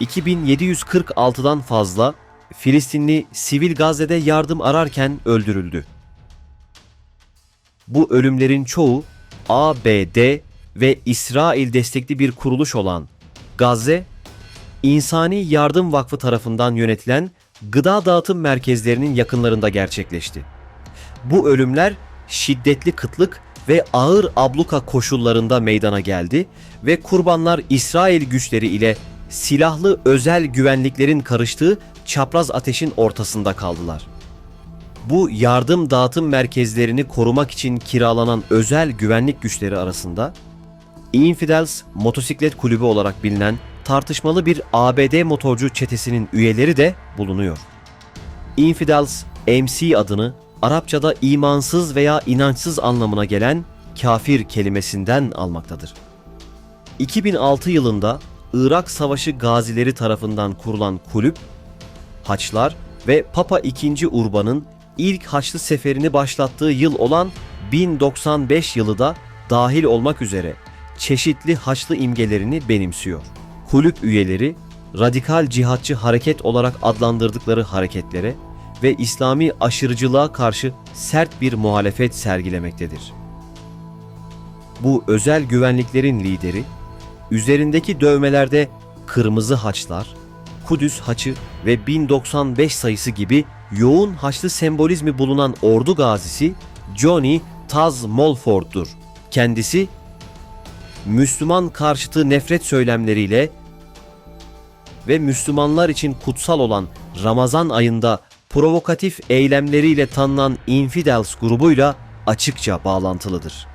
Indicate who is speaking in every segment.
Speaker 1: 2746'dan fazla Filistinli sivil Gazze'de yardım ararken öldürüldü. Bu ölümlerin çoğu ABD ve İsrail destekli bir kuruluş olan Gazze İnsani Yardım Vakfı tarafından yönetilen gıda dağıtım merkezlerinin yakınlarında gerçekleşti. Bu ölümler şiddetli kıtlık ve ağır abluka koşullarında meydana geldi ve kurbanlar İsrail güçleri ile silahlı özel güvenliklerin karıştığı çapraz ateşin ortasında kaldılar. Bu yardım dağıtım merkezlerini korumak için kiralanan özel güvenlik güçleri arasında Infidels Motosiklet Kulübü olarak bilinen tartışmalı bir ABD motorcu çetesinin üyeleri de bulunuyor. Infidels MC adını Arapçada imansız veya inançsız anlamına gelen kafir kelimesinden almaktadır. 2006 yılında Irak Savaşı gazileri tarafından kurulan kulüp, Haçlar ve Papa II. Urban'ın ilk Haçlı seferini başlattığı yıl olan 1095 yılı da dahil olmak üzere çeşitli Haçlı imgelerini benimsiyor. Kulüp üyeleri radikal cihatçı hareket olarak adlandırdıkları hareketlere ve İslami aşırıcılığa karşı sert bir muhalefet sergilemektedir. Bu özel güvenliklerin lideri, üzerindeki dövmelerde kırmızı haçlar, Kudüs haçı ve 1095 sayısı gibi yoğun haçlı sembolizmi bulunan ordu gazisi Johnny Taz Molford'dur. Kendisi Müslüman karşıtı nefret söylemleriyle ve Müslümanlar için kutsal olan Ramazan ayında provokatif eylemleriyle tanınan Infidels grubuyla açıkça bağlantılıdır.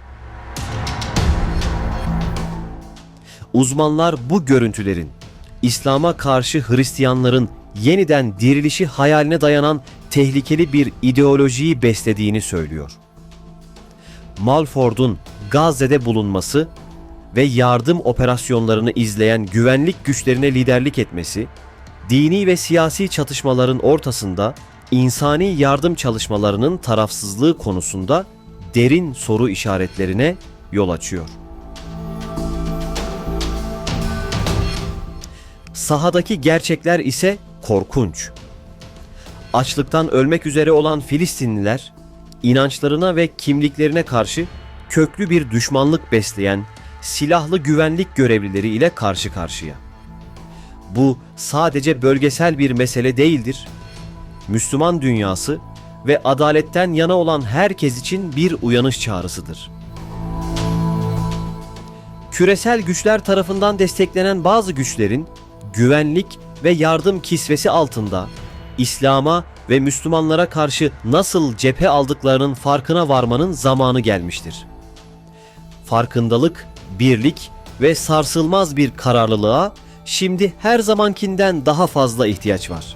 Speaker 1: Uzmanlar bu görüntülerin İslam'a karşı Hristiyanların yeniden dirilişi hayaline dayanan tehlikeli bir ideolojiyi beslediğini söylüyor. Malford'un Gazze'de bulunması ve yardım operasyonlarını izleyen güvenlik güçlerine liderlik etmesi, dini ve siyasi çatışmaların ortasında insani yardım çalışmalarının tarafsızlığı konusunda derin soru işaretlerine yol açıyor. Sahadaki gerçekler ise korkunç. Açlıktan ölmek üzere olan Filistinliler, inançlarına ve kimliklerine karşı köklü bir düşmanlık besleyen silahlı güvenlik görevlileri ile karşı karşıya. Bu sadece bölgesel bir mesele değildir. Müslüman dünyası ve adaletten yana olan herkes için bir uyanış çağrısıdır. Küresel güçler tarafından desteklenen bazı güçlerin güvenlik ve yardım kisvesi altında İslam'a ve Müslümanlara karşı nasıl cephe aldıklarının farkına varmanın zamanı gelmiştir. Farkındalık, birlik ve sarsılmaz bir kararlılığa şimdi her zamankinden daha fazla ihtiyaç var.